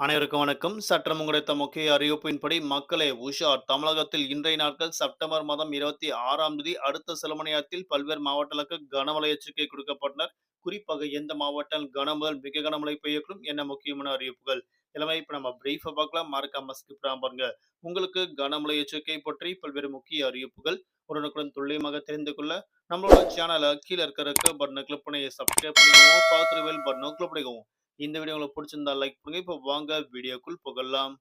அனைவருக்கும் வணக்கம். சற்றம் கிடைத்த முக்கிய அறிவிப்பின்படி, மக்களே உஷார்! தமிழகத்தில் இன்றைய நாட்கள் செப்டம்பர் மாதம் 26ஆம் தேதி அடுத்த சில மணி நேரத்தில் பல்வேறு மாவட்டங்களுக்கு கனமழை எச்சரிக்கை கொடுக்கப்பட்டனர். குறிப்பாக எந்த மாவட்டம் கன முதல் மிக கனமழை பெய்யக்கூடும் என்ன முக்கியமான அறிவிப்புகள். எல்லாமே இப்ப நம்ம பிரீஃபா பார்க்கலாம். மறக்காம ஸ்கிப் பாருங்க. உங்களுக்கு கனமழை எச்சரிக்கை பற்றி பல்வேறு முக்கிய அறிவிப்புகள் உடனுக்குடன் துல்லியமாக தெரிந்து கொள்ள நம்மளோட சேனல கீழே இருக்கிற பட்டனை கிளிக் பண்ணி சப்ஸ்கிரைப் பண்ணிக்கோங்க. பக்கத்துல பெல் பட்டனும் கிளிக் பண்ணிக்கோங்க. இந்த வீடியோ உங்களுக்கு பிடிச்சிருந்தா லைக் பண்ணுங்க. இப்போ வாங்க வீடியோக்குள் புகழலாம்.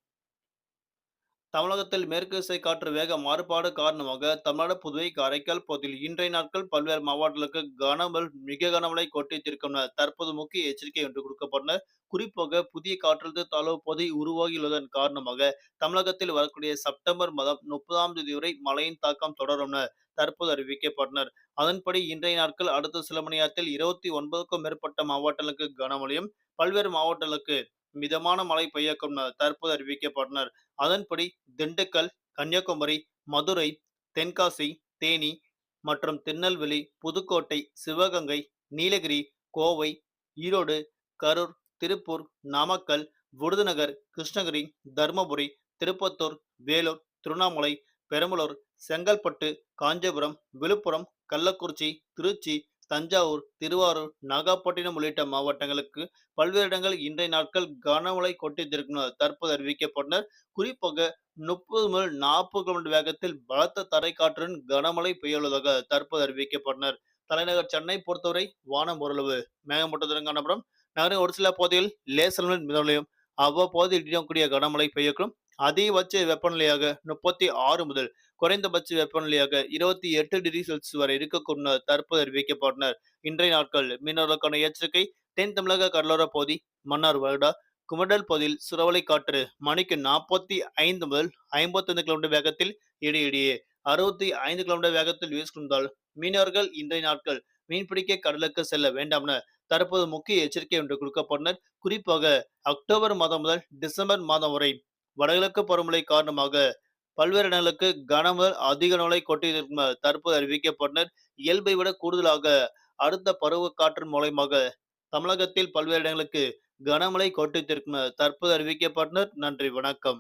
தமிழகத்தில் மேற்கு திசை காற்று வேக மாறுபாடு காரணமாக தமிழ்நாடு, புதுவை, காரைக்கால் பகுதியில் இன்றைய நாட்கள் பல்வேறு மாவட்டங்களுக்கு கனமல் மிக கனமழை கொட்டித்திருக்கும் தற்போது முக்கிய எச்சரிக்கை ஒன்று கொடுக்கப்பட்டன. குறிப்பாக புதிய காற்றழுத்த தாழ்வு பகுதி உருவாகியுள்ளதன் காரணமாக தமிழகத்தில் வரக்கூடிய செப்டம்பர் மாதம் முப்பதாம் தேதி வரை மழையின் தாக்கம் தொடரும் தற்போது அறிவிக்கப்பட்டனர். அதன்படி இன்றைய நாட்கள் அடுத்த சில மணி நேரத்தில் இருபத்தி ஒன்பதுக்கும் மேற்பட்ட மாவட்டங்களுக்கு கனமழையும், பல்வேறு மாவட்டங்களுக்கு மிதமான மழை பெய்யக்கும் தற்போது அறிவிக்கப்பட்டனர். அதன்படி திண்டுக்கல், கன்னியாகுமரி, மதுரை, தென்காசி, தேனி மற்றும் திருநெல்வேலி, புதுக்கோட்டை, சிவகங்கை, நீலகிரி, கோவை, ஈரோடு, கரூர், திருப்பூர், நாமக்கல், விருதுநகர், கிருஷ்ணகிரி, தர்மபுரி, திருப்பத்தூர், வேலூர், திருவண்ணாமலை, பெரம்பலூர், செங்கல்பட்டு, காஞ்சிபுரம், விழுப்புரம், கள்ளக்குறிச்சி, திருச்சி, தஞ்சாவூர், திருவாரூர், நாகப்பட்டினம் உள்ளிட்ட மாவட்டங்களுக்கு பல்வேறு இடங்கள் இன்றைய நாட்கள் கனமழை கொட்டித்திருக்கும் தற்போது அறிவிக்கப்பட்டனர். குறிப்பாக முப்பது முதல் நாற்பது கிலோமீட்டர் வேகத்தில் பலத்த தரைக்காற்றுடன் கனமழை பெய்யுள்ளதாக தற்போது அறிவிக்கப்பட்டனர். தலைநகர் சென்னை பொறுத்தவரை வானம் ஓரளவு மேகமூட்டத்துடன் காணப்படும். நகரின் ஒரு சில பகுதிகளில் லேசல் மிதமலையும் அவ்வப்போது இடியக்கூடிய கனமழை பெய்யக்கூடும். அதிகபட்ச வெப்பநிலையாக முப்பத்தி ஆறு முதல் குறைந்தபட்ச வெப்பநிலையாக இருபத்தி எட்டு டிகிரி செல்சியஸ் வரை இருக்கக்கூடும் தற்போது அறிவிக்கப்பட்டனர். இன்றைய நாட்கள் மீனவர்களுக்கான எச்சரிக்கை தென் தமிழக கடலோர பகுதி, மன்னார் வருடா குமடல் பகுதியில் சுரவலை காற்று மணிக்கு நாற்பத்தி ஐந்து முதல் ஐம்பத்தைந்து கிலோமீட்டர் வேகத்தில் இடையிடையே அறுபத்தி ஐந்து கிலோமீட்டர் வேகத்தில் வீசுகின்றால் மீனவர்கள் இன்றைய நாட்கள் மீன்பிடிக்க கடலுக்கு செல்ல வேண்டாம் என தற்போது முக்கிய எச்சரிக்கை ஒன்று கொடுக்கப்பட்டனர். குறிப்பாக அக்டோபர் மாதம் முதல் டிசம்பர் மாதம் வரை வடகிழக்கு பருவமழை காரணமாக பல்வேறு இடங்களுக்கு கனமழை அதிக கனமழை கொட்டியிருக்கும் தற்போது அறிவிக்கப்பட்டனர். இயல்பை விட கூடுதலாக அடுத்த பருவ காற்று மூலயமாக தமிழகத்தில் பல்வேறு இடங்களுக்கு கனமழை கொட்டித்திருக்கும் தற்போது அறிவிக்கப்பட்டனர். நன்றி, வணக்கம்.